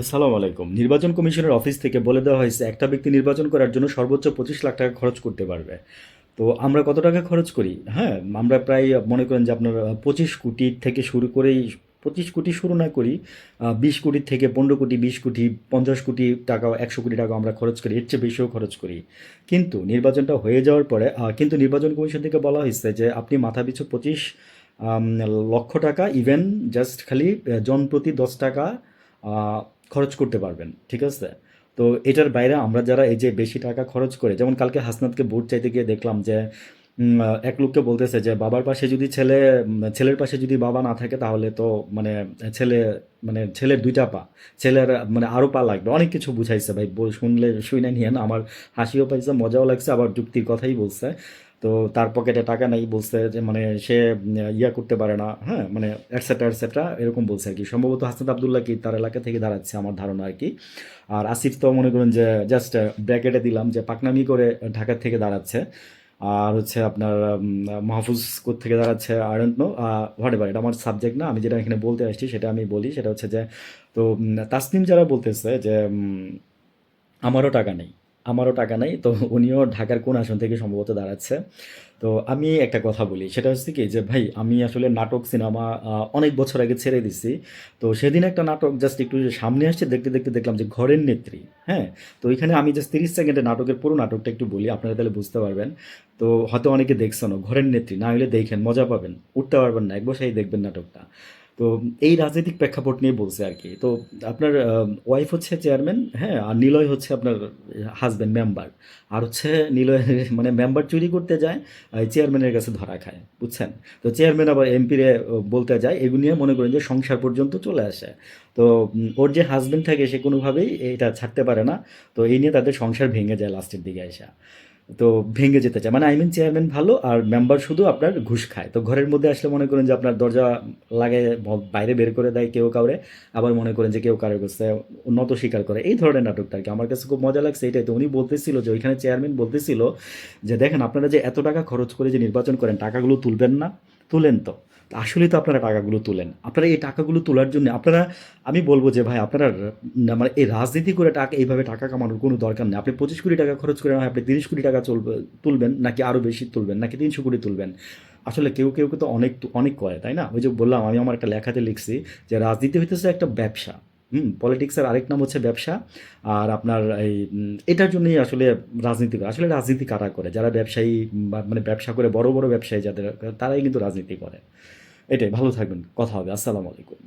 আসসালামু আলাইকুম। নির্বাচন কমিশনের অফিস থেকে বলে দেওয়া হয়েছে একটা ব্যক্তি নির্বাচন করার জন্য সর্বোচ্চ পঁচিশ লাখ টাকা খরচ করতে পারবে। তো আমরা কত টাকা খরচ করি? হ্যাঁ আমরা প্রায় মনে করেন যে আপনার পঁচিশ কোটি থেকে শুরু করেই পঁচিশ কোটি শুরু না করি বিশ কোটি থেকে পনেরো কোটি বিশ কোটি পঞ্চাশ কোটি টাকা একশো কোটি টাকা আমরা খরচ করি এর চেয়ে বেশিও খরচ করি। কিন্তু নির্বাচনটা হয়ে যাওয়ার পরে কিন্তু নির্বাচন কমিশন থেকে বলা হয়েছে যে আপনি মাথা পিছু পঁচিশ লক্ষ টাকা ইভেন জাস্ট খালি আহ, জন প্রতি দশ টাকা খরচ করতে পারবেন, ঠিক আছে? তো এটার বাইরে আমরা যারা এই যে বেশি টাকা খরচ করে, যেমন কালকে হাসনাতকে ভোট চাইতে গিয়ে দেখলাম যে এক লোককে বলতেছে যে, বাবার পাশে যদি ছেলে, ছেলের পাশে যদি বাবা না থাকে তাহলে তো মানে ছেলে মানে ছেলের দুইটা পা, ছেলের মানে আরও পা লাগবে। অনেক কিছু বুঝাইছে ভাই শুনলে শুনে নিয়েন, আমার হাসিও পাইছে, মজাও লাগছে, আবার যুক্তির কথাই বলছে। তো তার পকেটে টাকা নেই বলছে যে মানে সে ইয়া করতে পারে না হ্যাঁ মানে এটসেট্রা এটসেট্রা এরকম বলছে আর কি। সম্ভবত হাসনাত আবদুল্লাহ কি তার এলাকা থেকে দাঁড়াচ্ছে আমার ধারণা আর কি। আর আসিফ তো মনে করেন যে জাস্ট ব্র্যাকেটে দিলাম যে, পাকনামি করে ঢাকার থেকে দাঁড়াচ্ছে। আর হচ্ছে আপনার মাহফুজ থেকে দাঁড়াচ্ছে ডোন্ট নো হোয়াট এভার এটা আমার সাবজেক্ট না, আমি যেটা এখানে বলতে আসছি সেটা আমি বলি, সেটা হচ্ছে যে, তো তাসনিম যারা বলতেছে যে আমারও টাকা নেই। আমারও টাকা নেই, তো উনিও ঢাকার কোন আসন থেকে সম্ভবত দাঁড়াচ্ছে। তো আমি একটা কথা বলি, সেটা হচ্ছে কি যে, ভাই, আমি আসলে নাটক, সিনেমা অনেক বছর আগে ছেড়ে দিছি। তো সেদিন একটা নাটক জাস্ট একটু সামনে আসছে, দেখতে দেখতে দেখলাম যে ঘরের নেত্রী হ্যাঁ? তো এখানে আমি জাস্ট তিরিশ সেকেন্ডে নাটকের পুরো নাটকটা একটু বলি, আপনারা তাহলে বুঝতে পারবেন। তো হয়তো অনেকে দেখছেনও, ঘরের নেত্রী, না হলে দেখেন, মজা পাবেন, উঠতে পারবেন না, এক বসেই দেখবেন নাটকটা। তো এই রাজনৈতিক প্রেক্ষাপট নিয়ে বলছে আর কি। তো আপনার ওয়াইফ হচ্ছে চেয়ারম্যান হ্যাঁ আর নিলয় হচ্ছে আপনার হাজব্যান্ড মেম্বার আর হচ্ছে নিলয় মানে মেম্বার চুরি করতে যায় চেয়ারম্যানের কাছে ধরা খায়, বুঝছেন? তো চেয়ারম্যান আবার এমপিরে বলতে যায়, এগুলো নিয়ে মনে করেন যে সংসার পর্যন্ত চলে আসে। তো ওর যে হাজব্যান্ড থাকে, সে কোনোভাবেই এটা ছাড়তে পারে না। তো এই নিয়ে তাদের সংসার ভেঙে যায় লাস্টের দিকে এসে তো ভেঙে যেতে চায়। মানে আই মিন চেয়ারম্যান ভালো আর মেম্বার শুধু আপনার ঘুষ খায়। তো ঘরের মধ্যে আসলে মনে করেন যে আপনার দরজা লাগে বাইরে বের করে দেয় কেউ কাউরে। আবার মনে করেন যে কেউ কারোর কাছে উন্নত স্বীকার করে। এই ধরনের নাটকটা আর কি। আমার কাছে খুব মজা লাগছে এটাই। তো উনি বলতেছিল যে, ওইখানে চেয়ারম্যান বলতেছিল যে, দেখেন আপনারা যে এত টাকা খরচ করে যে নির্বাচন করেন, টাকাগুলো তুলবেন না। তুলেন তো। তা আসলেই তো আপনারা টাকাগুলো তোলেন। আপনারা এই টাকাগুলো তোলার জন্য আপনারা, আমি বলব যে ভাই আপনারা মানে এই রাজনীতি করে টাকা, এইভাবে টাকা কামানোর কোনো দরকার নেই। আপনি পঁচিশ কোটি টাকা খরচ করে আপনি তিরিশ কোটি টাকা চলবে, তুলবেন, নাকি আরও বেশি তুলবেন, নাকি তিনশো কোটি তুলবেন। আসলে কেউ কেউ তো অনেক অনেক করে, তাই না? ওই যে বললাম, আমি আমার একটা লেখাতে লিখছি যে রাজনীতি হইতেছে একটা ব্যবসা। হুম পলিটিক্সের আরেক নাম হচ্ছে ব্যবসা, আর আপনার এই এটার জন্যই আসলে রাজনীতি করে, আসলে রাজনীতি কারা করে? যারা ব্যবসায়ী মানে ব্যবসা করে বড় বড় ব্যবসায়ী যাদের, তারাই কিন্তু রাজনীতি করে। এটাই, ভালো থাকবেন, কথা হবে, আসসালামু আলাইকুম।